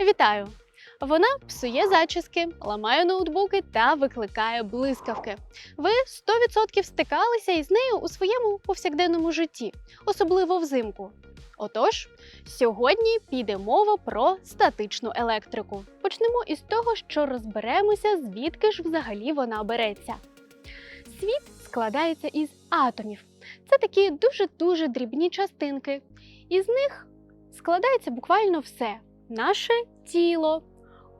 Вітаю! Вона псує зачіски, ламає ноутбуки та викликає блискавки. Ви 100% стикалися із нею у своєму повсякденному житті, особливо взимку. Отож, сьогодні піде мова про статичну електрику. Почнемо із того, що розберемося, звідки ж взагалі вона береться. Світ складається із атомів. Це такі дуже-дуже дрібні частинки. Із них складається буквально все: наше тіло,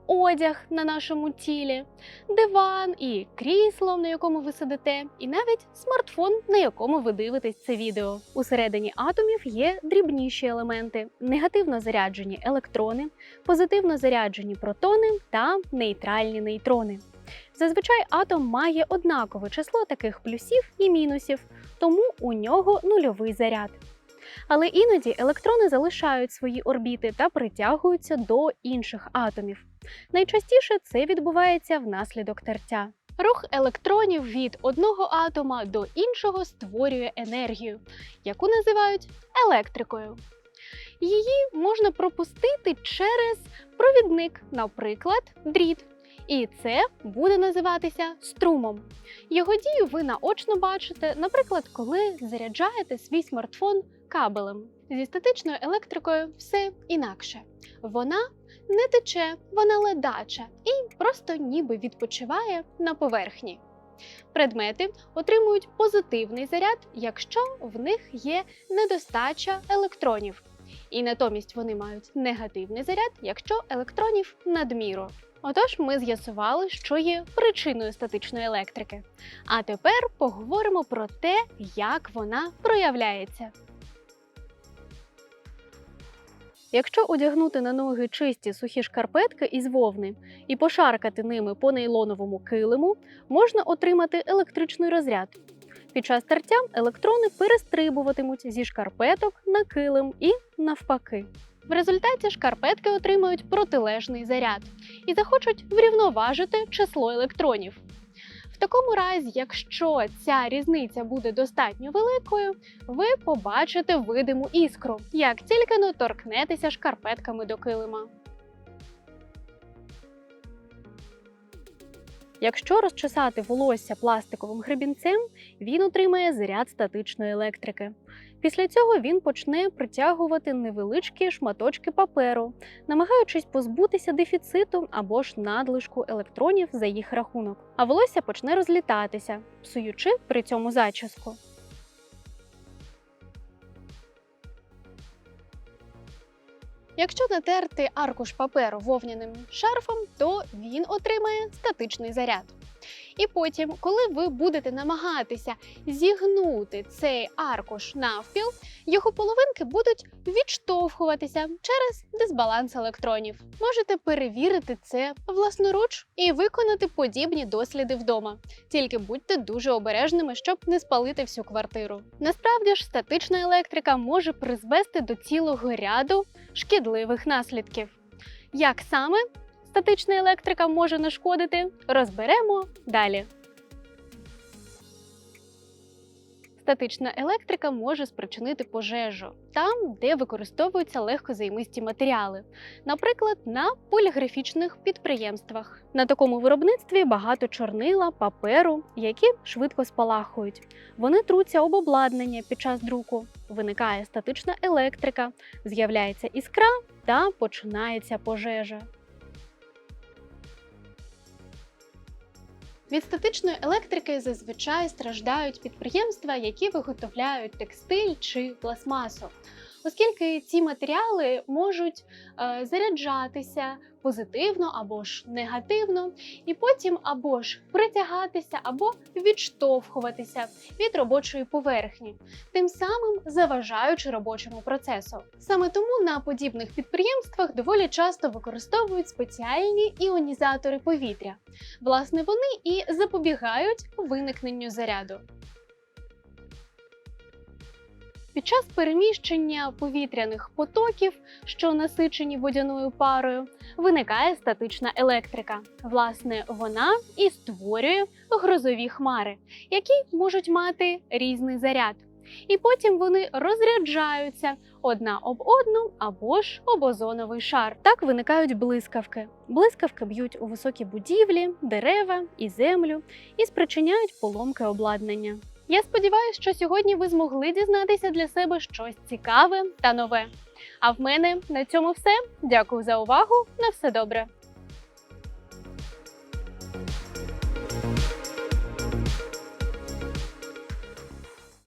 одяг на нашому тілі, диван і крісло, на якому ви сидите, і навіть смартфон, на якому ви дивитесь це відео. Усередині атомів є дрібніші елементи: негативно заряджені електрони, позитивно заряджені протони та нейтральні нейтрони. Зазвичай атом має однакове число таких плюсів і мінусів, тому у нього нульовий заряд. Але іноді електрони залишають свої орбіти та притягуються до інших атомів. Найчастіше це відбувається внаслідок тертя. Рух електронів від одного атома до іншого створює енергію, яку називають електрикою. Її можна пропустити через провідник, наприклад, дріт. І це буде називатися струмом. Його дію ви наочно бачите, наприклад, коли заряджаєте свій смартфон кабелем. Зі статичною електрикою все інакше. Вона не тече, вона ледача і просто ніби відпочиває на поверхні. Предмети отримують позитивний заряд, якщо в них є недостача електронів. І натомість вони мають негативний заряд, якщо електронів надміру. Отож, ми з'ясували, що є причиною статичної електрики. А тепер поговоримо про те, як вона проявляється. Якщо одягнути на ноги чисті сухі шкарпетки із вовни і пошаркати ними по нейлоновому килиму, можна отримати електричний розряд. Під час тертя електрони перестрибуватимуть зі шкарпеток на килим і навпаки. В результаті шкарпетки отримають протилежний заряд і захочуть врівноважити число електронів. Такому разі, якщо ця різниця буде достатньо великою, ви побачите видиму іскру, як тільки не торкнетеся шкарпетками до килима. Якщо розчесати волосся пластиковим гребінцем, він отримає заряд статичної електрики. Після цього він почне притягувати невеличкі шматочки паперу, намагаючись позбутися дефіциту або ж надлишку електронів за їх рахунок. А волосся почне розлітатися, псуючи при цьому зачіску. Якщо натерти аркуш паперу вовняним шарфом, то він отримає статичний заряд. І потім, коли ви будете намагатися зігнути цей аркуш навпіл, його половинки будуть відштовхуватися через дисбаланс електронів. Можете перевірити це власноруч і виконати подібні досліди вдома. Тільки будьте дуже обережними, щоб не спалити всю квартиру. Насправді ж, статична електрика може призвести до цілого ряду шкідливих наслідків. Як саме статична електрика може нашкодити, розберемо далі. Статична електрика може спричинити пожежу там, де використовуються легкозаймисті матеріали, наприклад, на поліграфічних підприємствах. На такому виробництві багато чорнила, паперу, які швидко спалахують. Вони труться об обладнання під час друку. Виникає статична електрика, з'являється іскра та починається пожежа. Від статичної електрики зазвичай страждають підприємства, які виготовляють текстиль чи пластмасу, оскільки ці матеріали можуть е, заряджатися позитивно або ж негативно, і потім або ж притягатися, або відштовхуватися від робочої поверхні, тим самим заважаючи робочому процесу. Саме тому на подібних підприємствах доволі часто використовують спеціальні іонізатори повітря. Власне, вони і запобігають виникненню заряду. Під час переміщення повітряних потоків, що насичені водяною парою, виникає статична електрика. Власне, вона і створює грозові хмари, які можуть мати різний заряд. і потім вони розряджаються одна об одну або ж об озоновий шар. Так виникають блискавки. Блискавки б'ють у високі будівлі, дерева і землю і спричиняють поломки обладнання. Я сподіваюся, що сьогодні ви змогли дізнатися для себе щось цікаве та нове. А в мене на цьому все. Дякую за увагу. На все добре.